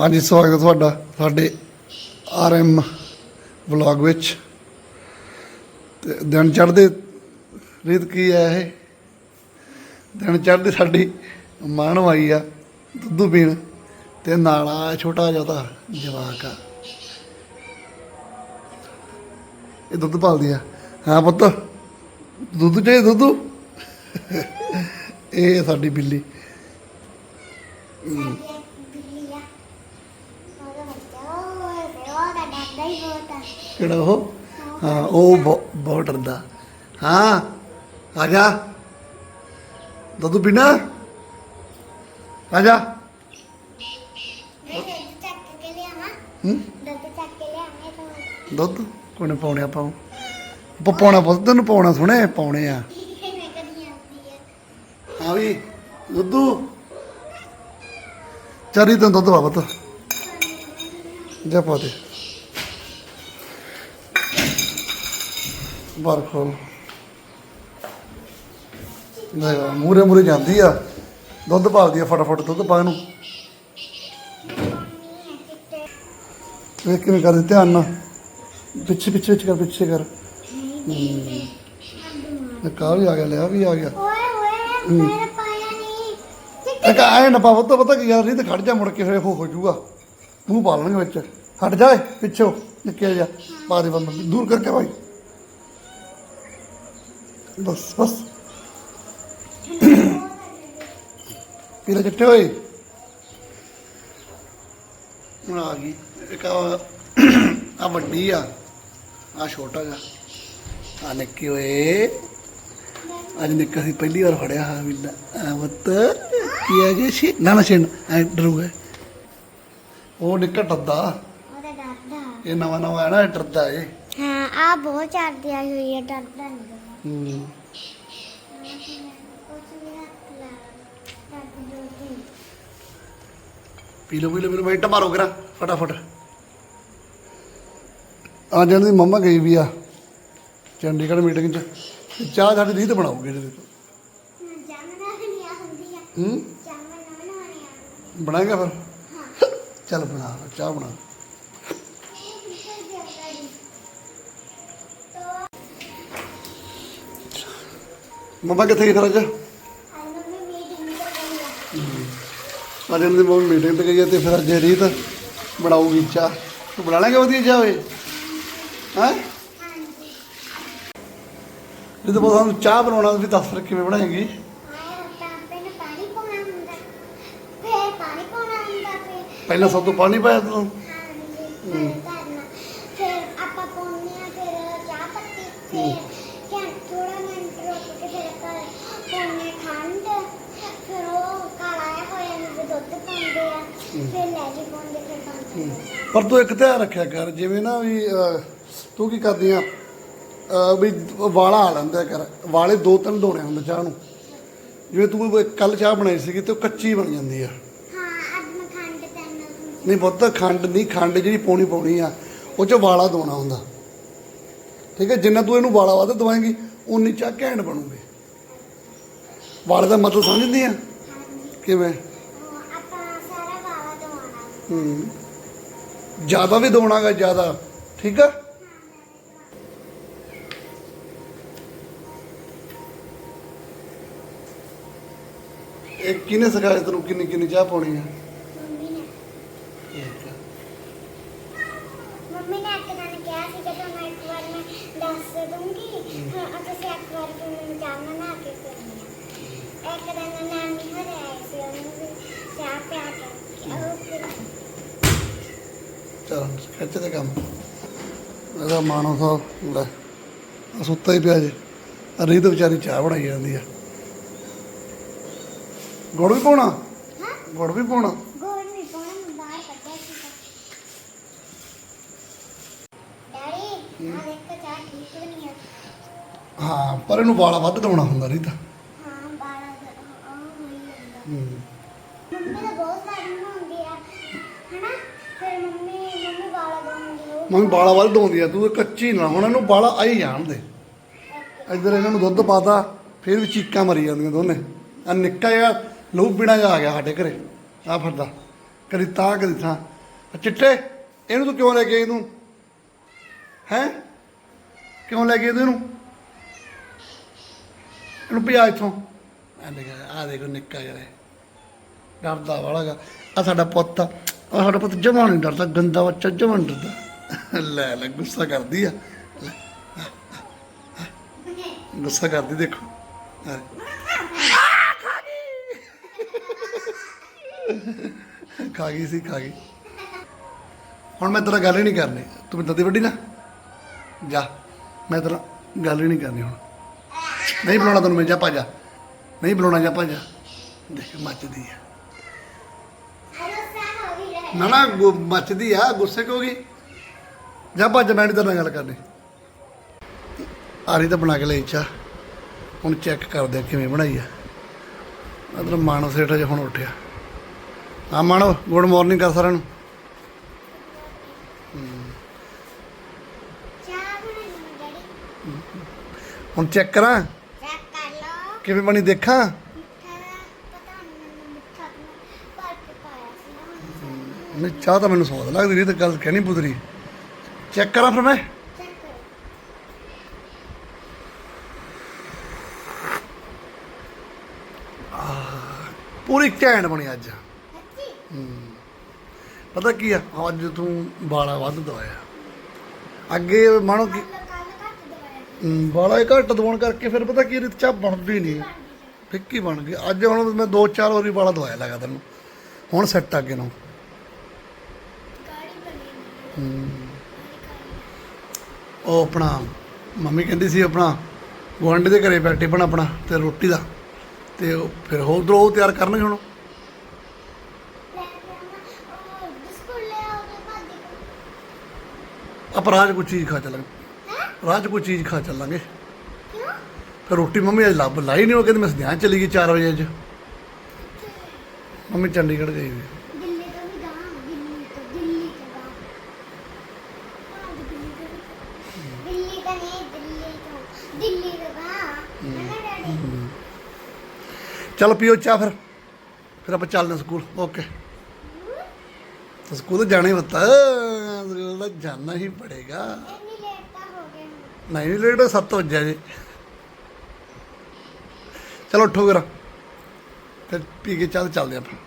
ਹਾਂਜੀ, ਸਵਾਗਤ ਤੁਹਾਡਾ, ਸਾਡੇ ਆਰਐਮ ਵਲੌਗ ਵਿੱਚ। ਤੇ ਦਿਨ ਚੜ੍ਹਦੇ ਰੀਤ ਕੀ ਹੈ ਇਹ? ਦਿਨ ਚੜ੍ਹਦੇ ਸਾਡੀ ਮਾਣ ਆਈ ਆ, ਦੁੱਧ ਪੀਣ। ਤੇ ਨਾਲ ਆ ਛੋਟਾ ਜਿਹਾ ਤਾਂ ਜਵਾਕ ਆ। ਇਹ ਦੁੱਧ ਪਾਲਦੀ ਆ। ਹਾਂ ਪੁੱਤ, ਦੁੱਧ ਚਾਹੀਦਾ ਦੁੱਧ? ਇਹ ਸਾਡੀ ਬਿੱਲੀ। ਕਿਹੜਾ ਉਹ? ਹਾਂ, ਉਹ ਬਹੁ- ਬਹੁਤ ਡਰਦਾ ਹਾਂ, ਆ ਜਾ। ਦੁੱਧ ਪੀਣਾ? ਆ ਜਾ। ਦੁੱਧ? ਕੋਨੇ ਪਾਉਣੇ ਆਪਾਂ ਆਪਾਂ ਪਾਉਣਾ ਪੁੱਤ, ਤੈਨੂੰ ਪਾਉਣਾ ਸੁਣੇ ਪਾਉਣੇ ਆ। ਹਾਂ ਵੀ ਦੁੱਧੂ ਚਾਰੀ ਤੈਨੂੰ ਦੁੱਧ ਵਾ ਜਾ ਪਾ ਦੇ ਬਾਹਰ ਖੋਲ ਨਹੀਂ ਮੂਰੇ ਮੂਰੇ ਜਾਂਦੀ ਆ। ਦੁੱਧ ਭਾਲਦੀ ਆ ਫਟਾਫਟ ਦੁੱਧ ਪਾ ਇਹਨੂੰ। ਵੇਖ ਕਿਵੇਂ ਕਰਦੇ ਧਿਆਨ ਨਾਲ। ਪਿੱਛੇ ਪਿੱਛੇ ਪਿੱਛੇ ਕਰ ਪਿੱਛੇ ਕਰ। ਇੱਕ ਆ ਵੀ ਆ ਗਿਆ ਲਿਆ ਵੀ ਆ ਗਿਆ। ਇੱਕ ਆਏ ਨਾ ਪਾਵੋ ਤਾਂ ਪਤਾ ਕੀ ਯਾਰ ਨਹੀਂ ਤੇ ਖੜ ਜਾ ਮੁੜ ਕੇ ਫੇਰ ਹੋ ਹੋ ਜੂਗਾ ਮੂੰਹ ਪਾ ਲੈਣਗੇ ਵਿੱਚ। ਹਟ ਜਾਏ ਪਿੱਛੋਂ ਨਿੱਕੇ ਜਾ ਪਾ ਦੇ ਬੰਦ ਦੂਰ ਕਰਕੇ ਭਾਈ ਬਸ ਬਸ। ਪੀਲਾ ਚੱਟੇ ਹੋਏ? ਹੁਣ ਆ ਗਈ ਇੱਕ ਆ ਵੱਡੀ ਆ ਆ ਛੋਟਾ ਜਿਹਾ। ਆ ਨਿੱਕੀ ਓਏ ਅੱਜ ਨਿੱਕਾ ਸੀ ਪਹਿਲੀ ਵਾਰ ਫੜਿਆ ਹਾਂ ਮਿਲਦਾ ਆ ਮਤ ਕੀ ਆ ਗਿਆ ਸੀ ਨਾ ਨਾ ਛੇੜ ਐ ਡਰੂਗਾ। ਉਹ ਨਿੱਕਾ ਡਰਦਾ। ਇਹ ਨਵਾਂ ਨਵਾਂ ਆਇਆ ਨਾ ਇਹ ਡਰਦਾ ਏ ਹਾਂ ਆ ਬਹੁਤ ਚੜਦੀ ਆਈ ਹੋਈ ਹੈ ਡਰਦਾ ਨਹੀਂ ਹੂੰ ਵੀ ਹੱਥ ਲਾ ਪੀ ਲਓ ਮਿੰਟ ਮਾਰੋ ਕਰਾ ਫਟਾਫਟ। ਆ ਜਾਣ ਦੀ ਮੰਮਾ ਗਈ ਵੀ ਆ ਚੰਡੀਗੜ੍ਹ ਮੀਟਿੰਗ 'ਚ। ਤੇ ਚਾਹ ਸਾਡੀ ਰੀਤ ਬਣਾਉਗੇ ਇਹਦੇ ਆ ਹੂੰ? ਬਣਾਏਗਾ ਫਿਰ? ਚੱਲ ਬਣਾ ਚਾਹ ਬਣਾ। ਮੰਮਾ ਕਿੱਥੇ ਗਈ ਫਿਰ ਅੱਜ? ਅੱਜ ਇਹਨਾਂ ਦੀ ਮੰਮੀ ਮੀਟਿੰਗ ਤੇ ਗਈ ਹੈ ਤੇ ਫਿਰ ਅੱਜ ਰੀਤ ਬਣਾਉਗੀ ਚਾਹ। ਤੂੰ ਬਣਾ ਲੇਗਾ ਵਧੀਆ ਚਾਹ ਓਏ? ਹੈ? ਜਦੋਂ ਬੋਲ ਸਾਨੂੰ ਚਾਹ ਬਣਾਉਣਾ ਵੀ ਦੱਸ ਫਿਰ ਕਿਵੇਂ ਬਣਾਏਗੀ? ਪਹਿਲਾਂ ਸਭ ਤੋਂ ਪਾਣੀ ਪਾਇਆ ਤੂੰ? ਹਾਂਜੀ ਫਿਰ ਕਰਨਾ ਫਿਰ ਆਪਾਂ ਪਾਉਂਦੇ ਆ ਫਿਰ ਚਾਹ ਪੱਤੀ ਫਿਰ ਕਿ ਥੋੜਾ ਮਿੰਟ ਰੁਕ ਕੇ ਫਿਰ ਆਪਾਂ ਪਾਉਂਦੇ ਖੰਡ ਫਿਰ ਉਹ ਕਾਲਾ ਜਿਹਾ ਹੋ ਜਾਂਦਾ ਫਿਰ ਦੁੱਧ ਪਾਉਂਦੇ ਆ ਫਿਰ ਲੈ ਜੀ ਪਾਉਂਦੇ ਫਿਰ ਪਾਉਂਦੇ ਪਰ ਤੂੰ ਇੱਕ ਧਿਆਨ ਰੱਖਿਆ ਕਰ ਜਿਵੇਂ ਨਾ ਵੀ ਅਹ, ਤੂੰ ਕੀ ਕਰਦੀ ਆ? ਅਹ, ਵੀ ਵਾਲਾ ਆ ਲੈਂਦਾ ਕਰ ਵਾਲੇ ਦੋ ਤਿੰਨ ਧੋਣੇ ਹੁੰਦੇ ਚਾਹ ਨੂੰ। ਜਿਵੇਂ ਤੂੰ ਕੱਲ ਚਾਹ ਬਣਾਈ ਸੀਗੀ ਤੇ ਉਹ ਕੱਚੀ ਬਣ ਜਾਂਦੀ ਆ। ਨਹੀਂ ਪੁੱਤ ਖੰਡ ਨਹੀਂ ਖੰਡ ਜਿਹੜੀ ਪਾਉਣੀ ਪਾਉਣੀ ਆ ਉਹ ਚ ਵਾਲਾ ਦੋਣਾ ਹੁੰਦਾ। ਠੀਕ ਹੈ ਜਿੰਨਾ ਤੂੰ ਇਹਨੂੰ ਵਾਲਾ ਵੱਧ ਦਵਾਏਂਗੀ ਉਨੀ ਚਾਹ ਘੈਂਟ ਬਣੂਗੀ। ਵਾਲੇ ਦਾ ਮਤਲਬ ਸਮਝਦੀ ਆ? ਕਿਵੇਂ? ਆਪਾਂ ਸਾਰਾ ਵਾਲਾ ਦਵਾਉਣਾ। ਹੂੰ। ਜ਼ਿਆਦਾ ਵੀ ਦੋਣਾਗਾ ਜ਼ਿਆਦਾ। ਠੀਕ ਆ? ਇਹ ਕਿਹਨੇ ਸਿਖਾਇਆ ਤੈਨੂੰ? ਕਿੰਨੀ ਕਿੰਨੀ ਚਾਹ ਪਾਉਣੀ ਆ? ਮੰਮੀ ਨੇ। ਮੰਮੀ ਨੇ ਇੱਕ ਦਿਨ ਕਿਹਾ ਸੀ ਕਿ ਤੁਹਾਨੂੰ ਇੱਕ ਵਾਰ ਮੈਂ ਦੱਸ ਦੂੰਗੀ ਹਾਂ। ਤੁਸੀਂ ਇੱਕ ਵਾਰ ਕਿ ਮੈਨੂੰ ਚਾਹ ਬਣਾ ਕੇ ਆ? ਇੱਕ ਦਿਨ ਨਾਨੀ ਘਰੇ ਆਏ ਸੀ ਉਹਨੂੰ ਵੀ ਚਾਹ ਪਿਆ ਕੇ। ਉਹ ਫਿਰ ਚਲ ਖਿੱਚ ਤੇ ਕੰਮ। ਇਹਦਾ ਮਾਨੋ ਸਾਹਿਬ ਲੈ ਆਹ ਸੁੱਤਾ ਹੀ ਪਿਆ ਜੇ। ਰੀਤ ਵਿਚਾਰੀ ਚਾਹ ਬਣਾਈ ਜਾਂਦੀ ਆ। ਗੁੜ ਵੀ ਪਾਉਣਾ? ਗੁੜ ਵੀ ਪਾਉਣਾ? ਗੋਲ ਨਹੀਂ ਪਾਉਣਾ ਮੈਂ ਬਾਹਰ ਕੱਢਿਆ ਸੀ ਡੈਡੀ ਆ ਦੇਖ ਚਾਹ ਠੀਕ ਨਹੀਂ ਆ। ਹਾਂ ਪਰ ਇਹਨੂੰ ਵਾਲਾ ਵੱਧ ਦੋਣਾ ਹੁੰਦਾ ਰੀਤ। ਹਾਂ ਬਾਲਾ ਉਹ ਹੋਈ ਜਾਂਦਾ। ਹੂੰ ਮੰਮੀ ਤਾਂ ਬਹੁਤ ਸਾਰੀ ਬਣਾਉਂਦੀ ਆ ਹਨਾ ਫਿਰ ਮੰਮੀ ਮੰਮੀ ਵਾਲਾ ਬਣਾਉਂਦੀ ਉਹ ਮੰਮੀ ਬਾਲਾ ਵੱਲ ਦੋਂਦੀ ਆ, ਤੂੰ ਕੱਚੀ ਨਾ, ਹੁਣ ਇਹਨੂੰ ਬਾਲਾ ਆਈ ਜਾਣ ਦੇ। ਇੱਧਰ ਇਹਨਾਂ ਨੂੰ ਦੁੱਧ ਪਾਤਾ, ਫਿਰ ਵੀ ਚੀਕਾਂ ਮਰੀ ਜਾਂਦੀਆਂ ਦੋਨੇ। ਆ ਨਿੱਕਾ ਜਿਹਾ ਲਹੂ ਪੀਣਾ ਜਿਹਾ ਆ ਗਿਆ ਸਾਡੇ ਘਰੇ ਆ ਫਿਰਦਾ ਕਦੀ ਤਾਂ, ਕਦੀ ਥਾਂ। ਚਿੱਟੇ, ਇਹਨੂੰ ਤੂੰ ਕਿਉਂ ਲੈ ਕੇ ਇਹਨੂੰ ਹੈ? ਕਿਉਂ ਲੈ ਕੇ ਆਈ ਤੂੰ ਇਹਨੂੰ? ਇਹਨੂੰ ਭਜਾ ਇੱਥੋਂ। ਆ ਦੇਖ ਆ ਦੇਖੋ ਨਿੱਕਾ ਜਿਹਾ ਇਹ। ਡਰਦਾ ਵਾਲਾਗਾ ਆ ਸਾਡਾ ਪੁੱਤ ਆ। ਆਹ ਸਾਡਾ ਪੁੱਤ ਜਮਾ ਨਹੀਂ ਡਰਦਾ, ਗੰਦਾ ਬੱਚਾ ਜਮਾ ਨਹੀਂ ਡਰਦਾ। ਲੈ ਲੈ, ਗੁੱਸਾ ਕਰਦੀ ਆ। ਗੁੱਸਾ ਕਰਦੀ, ਦੇਖੋ। ਆ। ਖਾ ਗਈ। ਸੀ, ਖਾ ਗਈ। ਹੁਣ ਮੈਂ ਤੇਰਾ ਗੱਲ ਹੀ ਨਹੀਂ ਕਰਨੀ। ਤੂੰ ਮੈਨੂੰ ਦੱਦੀ ਵੱਡੀ ਨਾ। ਜਾ, ਮੈਂ ਤੇਰਾ ਗੱਲ ਹੀ ਨਹੀਂ ਕਰਨੀ ਹੁਣ। ਨਹੀਂ ਬੁਲਾਉਣਾ ਤੈਨੂੰ ਮੈਂ, ਜਾ ਭੱਜ ਜਾ। ਨਹੀਂ ਬੁਲਾਉਣਾ, ਜਾ ਭੱਜ ਜਾ। ਦੇਖ, ਮੱਚਦੀ ਆ। ਨਾ ਨਾ, ਗੁ- ਮੱਚਦੀ ਆ, ਗੁੱਸੇ ਕਿਉਂ ਗਈ? ਜਾ ਭੱਜ ਮੈਂ ਨਹੀਂ ਤੇਰੇ ਨਾਲ ਗੱਲ ਕਰਨੀ। ਆਰੀ ਤਾਂ ਬਣਾ ਕੇ ਲਈ ਚਾਹ ਹੁਣ ਚੈੱਕ ਕਰਦੇ ਆ ਕਿਵੇਂ ਬਣਾਈ ਆ। ਅਦਰ ਮਾਨਵ ਸੇਠ ਜਿਹਾ ਹੁਣ ਉੱਠਿਆ। ਹਾਂ ਮਾਨਵ ਗੁੱਡ ਮਾਰਨਿੰਗ ਕਰ ਸਾਰਿਆਂ ਨੂੰ। ਹੁਣ ਚੈੱਕ ਕਰਾਂ? ਚੈੱਕ ਕਰ ਲਓ ਕਿਵੇਂ ਬਣੀ ਦੇਖਾਂ? ਨਹੀਂ ਮੈਨੂੰ ਚਾਹ ਤਾਂ ਮੈਨੂੰ ਸਵਾਦ ਲੱਗਦੀ ਨਹੀਂ ਤਾਂ ਗੱਲ ਕਹਿਣੀ ਪੁੱਤਰੀ। ਚੈੱਕ ਕਰਾਂ ਫਿਰ ਮੈਂ। ਪੂਰੀ ਘੈਂਟ ਬਣੀ ਅੱਜ। ਸੱਚੀ? ਪਤਾ ਕੀ ਆ ਅੱਜ ਤੂੰ ਬਾਲਾ ਵੱਧ ਦਵਾਇਆ। ਅੱਗੇ ਮਾਣੋ ਕਿ ਹਮ, ਬਾਲਾ ਹੀ ਘੱਟ ਦਵਾਉਣ ਕਰਕੇ ਫਿਰ ਪਤਾ ਕੀ ਰਿਤ ਚਾਹ ਬਣਦੀ ਨਹੀਂ ਫਿੱਕੀ ਬਣ ਗਈ? ਅੱਜ ਹੁਣ ਮੈਂ ਦੋ ਚਾਰ ਵਾਰੀ ਬਾਲਾ ਦਵਾਇਆ ਲਗਾ ਤੈਨੂੰ ਹੁਣ ਸੈੱਟ ਆ ਅੱਗੇ ਨੂੰ। ਗਾੜੀ ਬਣੀ ਨਹੀਂ ਉਹ ਆਪਣਾ ਮੰਮੀ ਕਹਿੰਦੀ ਸੀ ਆਪਣਾ ਗੁਆਂਢੀ ਦੇ ਘਰੇ ਬੈਠੇ ਬਣ ਆਪਣਾ ਤੇ ਰੋਟੀ ਦਾ। ਤੇ ਉਹ ਫਿਰ ਹੋਰ ਉਧਰੋਂ ਉਹ ਤਿਆਰ ਕਰਨਗੇ ਹੁਣ? ਆਪਾਂ ਰਾਜ ਕੋਈ ਚੀਜ਼ ਖਾ ਚੱਲਾਂਗੇ। ਰਾਜ ਕੋਈ ਚੀਜ਼ ਖਾ ਚੱਲਾਂਗੇ। ਕਿਉਂ? ਫਿਰ ਰੋਟੀ ਮੰਮੀ ਅੱਜ ਲੱਭ ਲਾਈ ਨਹੀਂ ਉਹ ਕਹਿੰਦੀ ਮੈਂ ਸਦਿਆਂ ਚਲੀ ਗਈ 4 ਵਜੇ ਅੱਜ। ਮੰਮੀ ਚੰਡੀਗੜ੍ਹ ਗਈ ਹੋਈ ਦਿੱਲੀ ਤੋਂ ਵੀ ਗਾਂ ਦਿੱਲੀ ਤੋਂ ਦਿੱਲੀ ਤੋਂ ਗਾਂ ਹਾਂ ਦਿੱਲੀ ਤੋਂ ਵੀ- ਦਿੱਲੀ ਤੋਂ ਨਹੀਂ ਦਿੱਲੀ ਤੋਂ ਦਿੱਲੀ ਤੋਂ ਗਾਂ ਹੈ ਨਾ ਡੈਡੀ ਚੱਲ ਪੀਓ ਚਾਹ ਫਿਰ। ਫਿਰ ਆਪਾਂ ਚੱਲਦੇ ਹਾਂ ਸਕੂਲ। ਓਕੇ ਸਕੂਲ ਜਾਣਾ ਹੀ ਪਤਾ ਸਕੂਲ ਤਾਂ ਜਾਣਾ ਹੀ ਪੜੇਗਾ। ਇੰਨੀ ਲੇਟ ਹੋ ਨਹੀਂ ਲੇਟ 7 ਵਜੇ ਜੀ। ਚਲੋ ਉੱਠੋ ਫਿਰ। ਫਿਰ ਪੀ ਕੇ ਚੱਲ ਚੱਲਦੇ ਆਪਾਂ।